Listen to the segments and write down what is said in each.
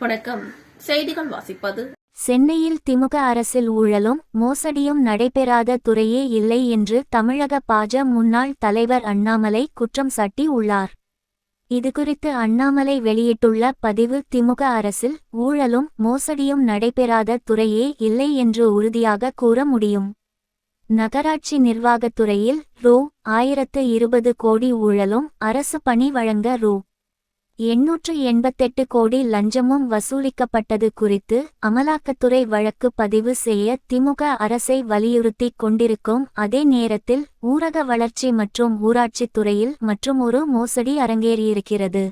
வணக்கம். செய்திகள் வாசிப்பது. சென்னையில் திமுக அரசில் ஊழலும் மோசடியும் நடைபெறாத துறையே இல்லை என்று தமிழக பாஜ முன்னாள் தலைவர் அண்ணாமலை குற்றம் சாட்டி உள்ளார். இதுகுறித்து அண்ணாமலை வெளியிட்டுள்ள பதிவு திமுக அரசில் ஊழலும் மோசடியும் நடைபெறாத துறையே இல்லை என்று உறுதியாக கூற முடியும். நகராட்சி நிர்வாகத்துறையில் ரூ. ஆயிரத்து இருபது கோடி ஊழலும் அரசு பணி வழங்க ரூ. எண்ணூற்று எண்பத்தெட்டு கோடி லஞ்சமும் வசூலிக்கப்பட்டது குறித்து அமலாக்கத்துறை வழக்கு பதிவு செய்ய திமுக அரசை வலியுறுத்திக் கொண்டிருக்கும் அதே நேரத்தில் ஊரக வளர்ச்சி மற்றும் ஊராட்சித் துறையில் மற்றும் ஒரு மோசடி அரங்கேறியிருக்கிறது.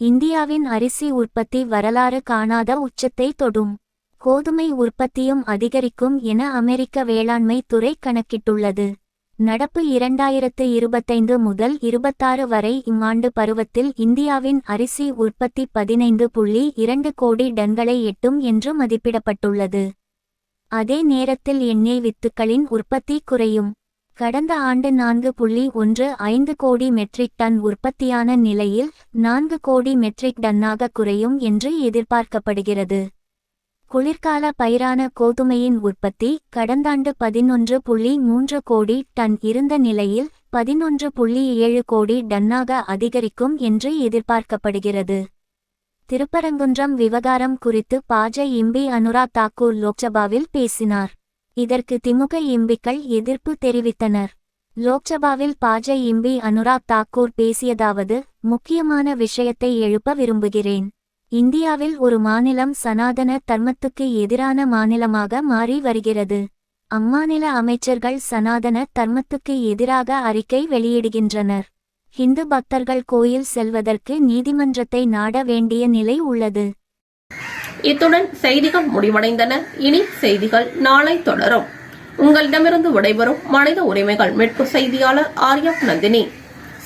இந்தியாவின் அரிசி உற்பத்தி வரலாறு காணாத உச்சத்தை தொடும். கோதுமை உற்பத்தியும் அதிகரிக்கும் என அமெரிக்க வேளாண்மை துறை கணக்கிட்டுள்ளது. நடப்பு இரண்டாயிரத்து இருபத்தைந்து முதல் இருபத்தாறு வரை இம்மாண்டு பருவத்தில் இந்தியாவின் அரிசி உற்பத்தி பதினைந்து புள்ளி இரண்டு கோடி டன்களை எட்டும் என்று மதிப்பிடப்பட்டுள்ளது. அதே நேரத்தில் எண்ணெய் வித்துக்களின் உற்பத்தி குறையும். கடந்த ஆண்டு நான்கு புள்ளி ஒன்று ஐந்து கோடி மெட்ரிக் டன் உற்பத்தியான நிலையில் நான்கு கோடி மெட்ரிக் டன்னாக குறையும் என்று எதிர்பார்க்கப்படுகிறது. குளிர்கால பயிரான கோதுமையின் உற்பத்தி கடந்தாண்டு பதினொன்று புள்ளி மூன்று கோடி டன் இருந்த நிலையில் பதினொன்று புள்ளி ஏழு கோடி டன்னாக அதிகரிக்கும் என்று எதிர்பார்க்கப்படுகிறது. திருப்பரங்குன்றம் விவகாரம் குறித்து பாஜ இம்பி அனுராக் தாக்கூர் லோக்சபாவில் பேசினார். இதற்கு திமுக இம்பிக்கள் எதிர்ப்பு தெரிவித்தனர். லோக்சபாவில் பாஜ இம்பி அனுராக் தாக்கூர் பேசியதாவது முக்கியமான விஷயத்தை எழுப்ப விரும்புகிறேன். இந்தியாவில் ஒரு மாநிலம் சனாதன தர்மத்துக்கு எதிரான மாநிலமாக மாறி வருகிறது. அம்மாநில அமைச்சர்கள் சனாதன தர்மத்துக்கு எதிராக அறிக்கை வெளியிடுகின்றனர். ஹிந்து பக்தர்கள் கோயில் செல்வதற்கு நீதிமன்றத்தை நாட வேண்டிய நிலை உள்ளது. இத்துடன் செய்திகள் முடிவடைந்தன. இனி செய்திகள் நாளை தொடரும். உங்களிடமிருந்து விடைபெறும் மனித உரிமைகள் மீட்பு செய்தியாளர் ஆர்யா நந்தினி.